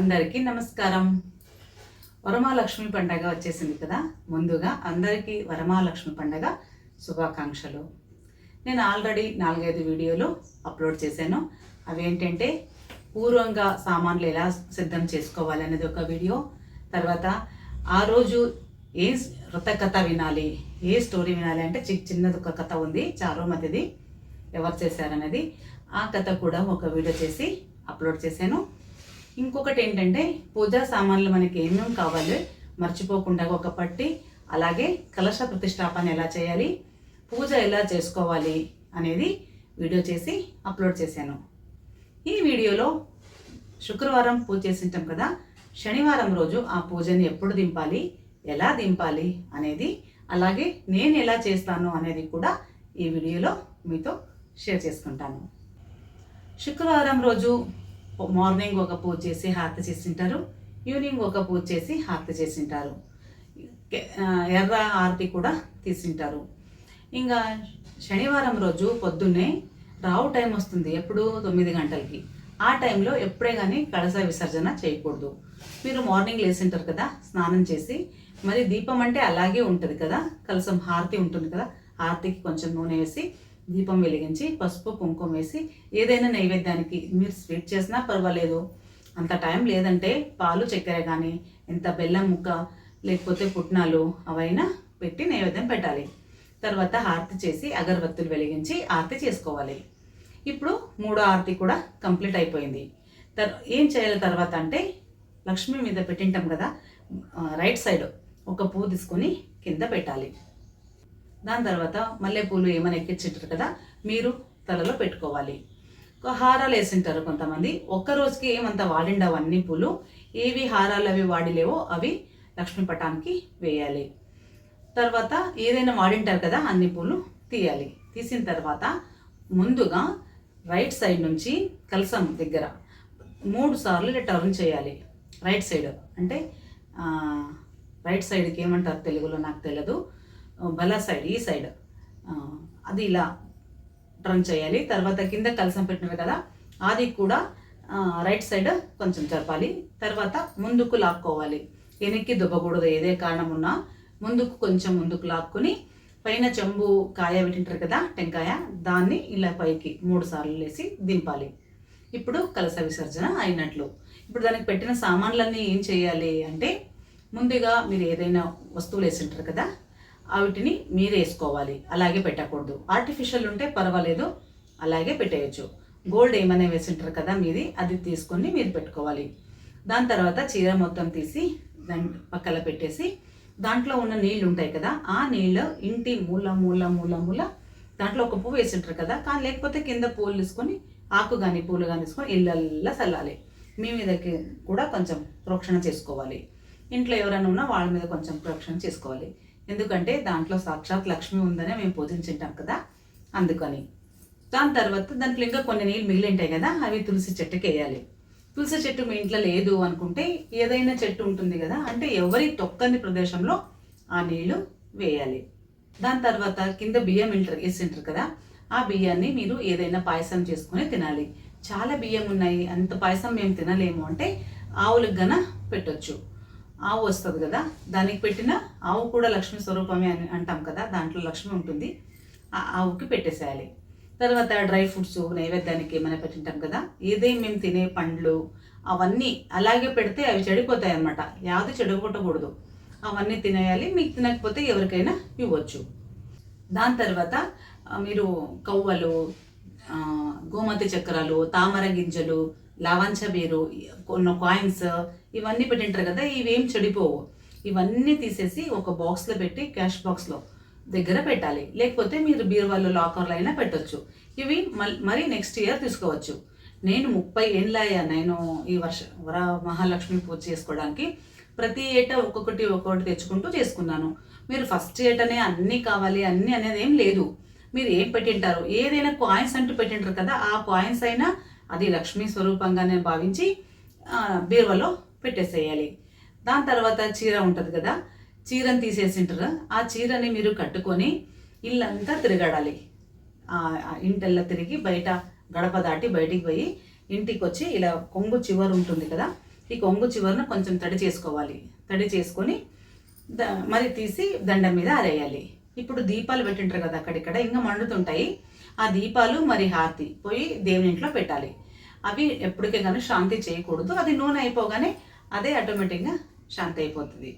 అందరికీ నమస్కారం. వరమహాలక్ష్మి పండగ వచ్చేసింది కదా. ముందుగా అందరికీ వరమహాలక్ష్మి పండగ శుభాకాంక్షలు. నేను ఆల్రెడీ నాలుగైదు వీడియోలు అప్లోడ్ చేశాను. అవి ఏంటంటే పూర్వంగా సామాన్లు ఎలా సిద్ధం చేసుకోవాలి అనేది ఒక వీడియో. తర్వాత ఆ రోజు ఏ వృత కథ వినాలి ఏ స్టోరీ వినాలి అంటే చి చిన్నది ఒక కథ ఉంది చారో ఎవరు చేశారనేది ఆ కథ కూడా ఒక వీడియో చేసి అప్లోడ్ చేశాను. ఇంకొకటి ఏంటంటే పూజా సామాన్లు మనకి ఏమేమి కావాలి? మర్చిపోకుండా ఒక పట్టి అలాగే కలశ ప్రతిష్టాపన ఎలా చేయాలి? పూజ ఎలా చేసుకోవాలి? అనేది వీడియో చేసి అప్లోడ్ చేశాను. ఈ వీడియోలో శుక్రవారం పూజ చేసింటాం కదా శనివారం రోజు ఆ పూజని ఎప్పుడు దింపాలి? ఎలా దింపాలి? అనేది అలాగే నేను ఎలా చేస్తాను అనేది కూడా ఈ వీడియోలో మీతో షేర్ చేసుకుంటాను. శుక్రవారం రోజు మార్నింగ్ ఒక పూజ చేసి హారతి చేసింటారు ఈవినింగ్ ఒక పూజ చేసి హారతి చేసింటారు. ఎర్ర హారతి కూడా తీసింటారు. ఇంకా శనివారం రోజు పొద్దున్నే రావు టైం వస్తుంది ఎప్పుడు తొమ్మిది గంటలకి. ఆ టైంలో ఎప్పుడే కానీ కలస విసర్జన చేయకూడదు. మీరు మార్నింగ్ లేసింటారు కదా స్నానం చేసి మరి దీపం అంటే అలాగే ఉంటుంది కదా కలసం హారతి ఉంటుంది కదా హారతికి కొంచెం నూనె వేసి దీపం వెలిగించి పసుపు కుంకుమ వేసి ఏదైనా నైవేద్యానికి మీరు స్వీట్ చేసినా పర్వాలేదు. అంత టైం లేదంటే పాలు చక్కెర కానీ ఎంత బెల్లం ముక్క లేకపోతే పుట్నాలు అవైనా పెట్టి నైవేద్యం పెట్టాలి. తర్వాత హారతి చేసి అగరబత్తులు వెలిగించి ఆరతి చేసుకోవాలి. ఇప్పుడు మూడో ఆరతి కూడా కంప్లీట్ అయిపోయింది. తర్ ఏం చేయాలి తర్వాత అంటే లక్ష్మి మీద పెట్టింటాం కదా రైట్ సైడ్ ఒక పువ్వు తీసుకొని కింద పెట్టాలి. దాని తర్వాత మల్లెపూలు ఏమైనా ఎక్కించారు కదా మీరు తలలో పెట్టుకోవాలి. ఒక హారాలు వేసింటారు కొంతమంది. ఒక్క రోజుకి ఏమంత వాడిండవు అన్ని పూలు? ఏవి హారాలు అవి వాడిలేవో అవి లక్ష్మీ పటానికి వేయాలి. తర్వాత ఏదైనా వాడింటారు కదా అన్ని పూలు తీయాలి. తీసిన తర్వాత ముందుగా రైట్ సైడ్ నుంచి కలసం దగ్గర మూడు సార్లు టర్న్ చేయాలి. రైట్ సైడ్ అంటే రైట్ సైడ్కి ఏమంటారు తెలుగులో నాకు తెలియదు బల సైడ్ ఈ సైడ్. అది ఇలా టర్న్ చేయాలి. తర్వాత కింద కలసం పెట్టినవి కదా అది కూడా రైట్ సైడ్ కొంచెం జరపాలి. తర్వాత ముందుకు లాక్కోవాలి. వెనక్కి దుబ్బకూడదు ఏదే కారణం ఉన్నా ముందుకు కొంచెం ముందుకు లాక్కుని పైన చెంబు కాయ పెట్టింటారు కదా టెంకాయ దాన్ని ఇలా పైకి మూడు సార్లు వేసి దింపాలి. ఇప్పుడు కలస విసర్జన అయినట్లు. ఇప్పుడు దానికి పెట్టిన సామాన్లన్నీ ఏం చేయాలి అంటే ముందుగా మీరు ఏదైనా వస్తువులు వేసింటారు కదా వాటిని మీరు వేసుకోవాలి. అలాగే పెట్టకూడదు. ఆర్టిఫిషియల్ ఉంటే పర్వాలేదు. అలాగే పెట్టేయచ్చు. గోల్డ్ ఏమైనా వేసింటారు కదా మీది అది తీసుకొని మీరు పెట్టుకోవాలి. దాని తర్వాత చీర మొత్తం తీసి దాని పక్కన పెట్టేసి దాంట్లో ఉన్న నీళ్ళు ఉంటాయి కదా ఆ నీళ్ళు ఇంటి మూల మూల మూల మూల దాంట్లో ఒక పువ్వు వేసింటారు కదా కానీ లేకపోతే కింద పూలు తీసుకొని ఆకు కానీ పూలు కానీ తీసుకొని ఇళ్ళల్లా చల్లాలి. మీ మీదకి కూడా కొంచెం ప్రోక్షణ చేసుకోవాలి. ఇంట్లో ఎవరైనా ఉన్నా వాళ్ళ మీద కొంచెం ప్రోక్షణ చేసుకోవాలి. ఎందుకంటే దాంట్లో సాక్షాత్ లక్ష్మి ఉందనే మేము పూజించుంటాం కదా అందుకని. దాని తర్వాత దాంట్లో ఇంకా కొన్ని నీళ్ళు మిగిలి ఉంటాయి కదా అవి తులసి చెట్టుకి వేయాలి. తులసి చెట్టు మీ ఇంట్లో లేదు అనుకుంటే ఏదైనా చెట్టు ఉంటుంది కదా అంటే ఎవరి తొక్కని ప్రదేశంలో ఆ నీళ్ళు వేయాలి. దాని తర్వాత కింద బియ్యం ఇంటర్ వేసింటారు కదా ఆ బియ్యాన్ని మీరు ఏదైనా పాయసం చేసుకుని తినాలి. చాలా బియ్యం ఉన్నాయి అంత పాయసం మేము తినలేము అంటే ఆవులకు గన పెట్టొచ్చు. ఆవు వస్తుంది కదా దానికి పెట్టిన ఆవు కూడా లక్ష్మీ స్వరూపమే అని అంటాం కదా దాంట్లో లక్ష్మి ఉంటుంది. ఆ ఆవుకి పెట్టేసేయాలి. తర్వాత డ్రై ఫ్రూట్స్ నైవేద్యానికి ఏమైనా పెట్టింటాం కదా ఏదైనా మేము తినే పండ్లు అవన్నీ అలాగే పెడితే అవి చెడిపోతాయి అన్నమాట. యాది చెడగొట్టకూడదు అవన్నీ తినేయాలి మీకు తినకపోతే ఎవరికైనా ఇవ్వచ్చు. దాని తర్వాత మీరు కవ్వలు గోమతి చక్రాలు తామర గింజలు లవంచ బీరు కొన్ని కాయిన్స్ ఇవన్నీ పెట్టింటారు కదా ఇవేం చెడిపోవు. ఇవన్నీ తీసేసి ఒక బాక్స్లో పెట్టి క్యాష్ బాక్స్లో దగ్గర పెట్టాలి. లేకపోతే మీరు బీరువాళ్ళు లాకర్లో అయినా పెట్టొచ్చు. ఇవి మరీ మరి నెక్స్ట్ ఇయర్ తీసుకోవచ్చు. నేను ముప్పై ఏండ్లయ్యా నేను ఈ వర్ష వర మహాలక్ష్మి పూజ చేసుకోవడానికి. ప్రతి ఏటా ఒక్కొక్కటి ఒక్కొక్కటి తెచ్చుకుంటూ చేసుకున్నాను. మీరు ఫస్ట్ ఏటనే అన్నీ కావాలి అన్నీ అనేది ఏం లేదు. మీరు ఏం పెట్టింటారు? ఏదైనా కాయిన్స్ అంటూ పెట్టింటారు కదా ఆ కాయిన్స్ అయినా అది లక్ష్మీ స్వరూపంగానే భావించి ఆ, బీరువాలో పెట్టేసేయాలి. దాని తర్వాత చీర ఉంటుంది కదా చీరని తీసేసింటారు. ఆ చీరని మీరు కట్టుకొని ఇల్లంతా తిరగడాలి. ఆ ఇంటెల్లా తిరిగి బయట గడప దాటి బయటికి పోయి ఇంటికి వచ్చి ఇలా కొంగు చివరు ఉంటుంది కదా ఈ కొంగు చివరన కొంచెం తడి చేసుకోవాలి. తడి చేసుకొని ద మరి తీసి దండం మీద ఆరేయాలి. ఇప్పుడు దీపాలు పెట్టింటారు కదా అక్కడిక్కడ ఇంకా మండుతుంటాయి. ఆ దీపాలు మరి హారతి పోయి దేవుని ఇంట్లో పెట్టాలి. అవి ఎప్పటికే కానీ శాంతి చేయకూడదు. అది నూనె అయిపోగానే అదే ఆటోమేటిక్గా శాంతి అయిపోతుంది.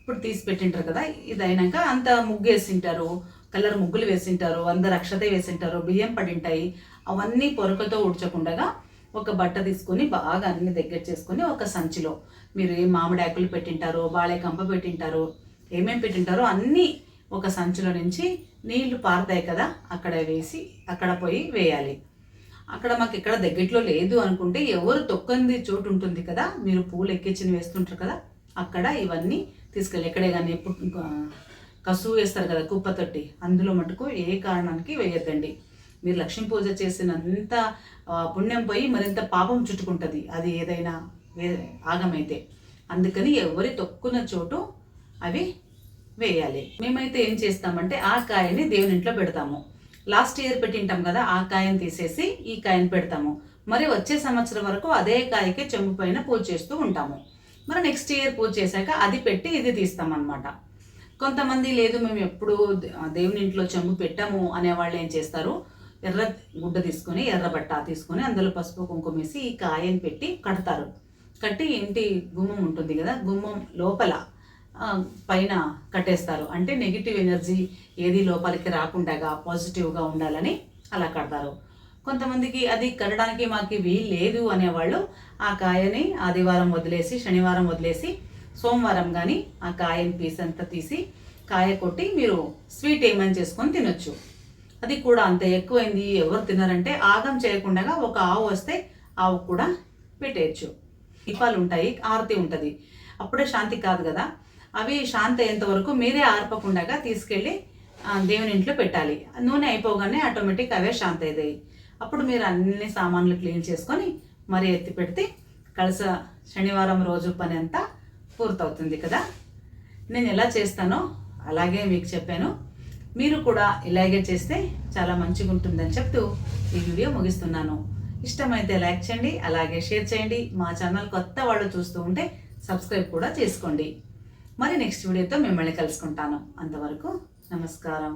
ఇప్పుడు తీసి పెట్టింటారు కదా ఇది అయినాక అంత ముగ్గు వేసింటారు కలర్ ముగ్గులు వేసింటారు అందరు అక్షత వేసింటారు బియ్యం పడింటాయి అవన్నీ పొరకతో ఉడ్చకుండగా ఒక బట్ట తీసుకొని బాగా అన్ని దగ్గర చేసుకొని ఒక సంచిలో మీరు ఏ మామిడి ఆకులు పెట్టింటారు బాళే కంప పెట్టింటారు ఏమేమి పెట్టింటారో అన్నీ ఒక సంచిలో నుంచి నీళ్ళు పారుతాయి కదా అక్కడ వేసి అక్కడ పోయి వేయాలి. అక్కడ మాకు ఇక్కడ దగ్గరలో లేదు అనుకుంటే ఎవరు తొక్కంది చోటు ఉంటుంది కదా మీరు పూలు ఎక్కించిన వేస్తుంటారు కదా అక్కడ ఇవన్నీ తీసుకెళ్ళి ఎక్కడే కానీ ఎప్పుడు కసువు వేస్తారు కదా కుప్ప తొట్టి అందులో మటుకు ఏ కారణానికి వేయద్దండి. మీరు లక్ష్మీ పూజ చేసినంత పుణ్యం పోయి మరింత పాపం చుట్టుకుంటుంది అది ఏదైనా వే- ఆగమైతే. అందుకని ఎవరి తొక్కున చోటు అవి వేయాలి. మేమైతే ఏం చేస్తామంటే ఆ కాయని దేవుని ఇంట్లో పెడతాము. లాస్ట్ ఇయర్ పెట్టింటాం కదా ఆ కాయని తీసేసి ఈ కాయని పెడతాము. మరి వచ్చే సంవత్సరం వరకు అదే కాయకి చెంబు పైన పూజ చేస్తూ ఉంటాము. మరి నెక్స్ట్ ఇయర్ పూజ చేశాక అది పెట్టి ఇది తీస్తాం కొంతమంది లేదు మేము ఎప్పుడు దేవుని ఇంట్లో చెంబు పెట్టాము అనేవాళ్ళు ఏం చేస్తారు? ఎర్ర గుడ్డ తీసుకొని ఎర్ర బట్ట తీసుకొని అందులో పసుపు కుంకుమ వేసి ఈ కాయని పెట్టి కడతారు. కట్టి ఇంటి గుమ్మం ఉంటుంది కదా గుమ్మం లోపల పైన కట్టేస్తారు. అంటే నెగిటివ్ ఎనర్జీ ఏది లోపలికి రాకుండా పాజిటివ్గా ఉండాలని అలా కడతారు. కొంతమందికి అది కట్టడానికి మాకు వీలు లేదు అనేవాళ్ళు ఆ కాయని ఆదివారం వదిలేసి శనివారం వదిలేసి సోమవారం కానీ ఆ కాయని పీస్ అంతా తీసి కాయ కొట్టి మీరు స్వీట్ ఏమని చేసుకొని తినొచ్చు. అది కూడా అంత ఎక్కువైంది ఎవరు తిన్నారంటే ఆగం చేయకుండా ఒక ఆవు వస్తే ఆవు కూడా పెట్టేయచ్చు. దీపాలు ఉంటాయి ఆరతి ఉంటుంది. అప్పుడే శాంతి కాదు కదా. అవి శాంత అయ్యేంత వరకు మీరే ఆర్పకుండా తీసుకెళ్ళి దేవుని ఇంట్లో పెట్టాలి. నూనె అయిపోగానే ఆటోమేటిక్ అవే శాంత అవుతాయి అప్పుడు మీరు అన్ని సామాన్లు క్లీన్ చేసుకొని మరీ ఎత్తి పెడితే కలస శనివారం రోజు పని అంతా పూర్తవుతుంది కదా. నేను ఎలా చేస్తానో అలాగే మీకు చెప్పాను. మీరు కూడా ఇలాగే చేస్తే చాలా మంచిగా ఉంటుందని చెప్తూ ఈ వీడియో ముగిస్తున్నాను. ఇష్టమైతే లైక్ చేయండి అలాగే షేర్ చేయండి. మా ఛానల్ కొత్త వాళ్ళు చూస్తూ ఉంటే సబ్స్క్రైబ్ కూడా చేసుకోండి. మరి నెక్స్ట్ వీడియోతో మిమ్మల్ని కలుసుకుంటాను. అంతవరకు నమస్కారం.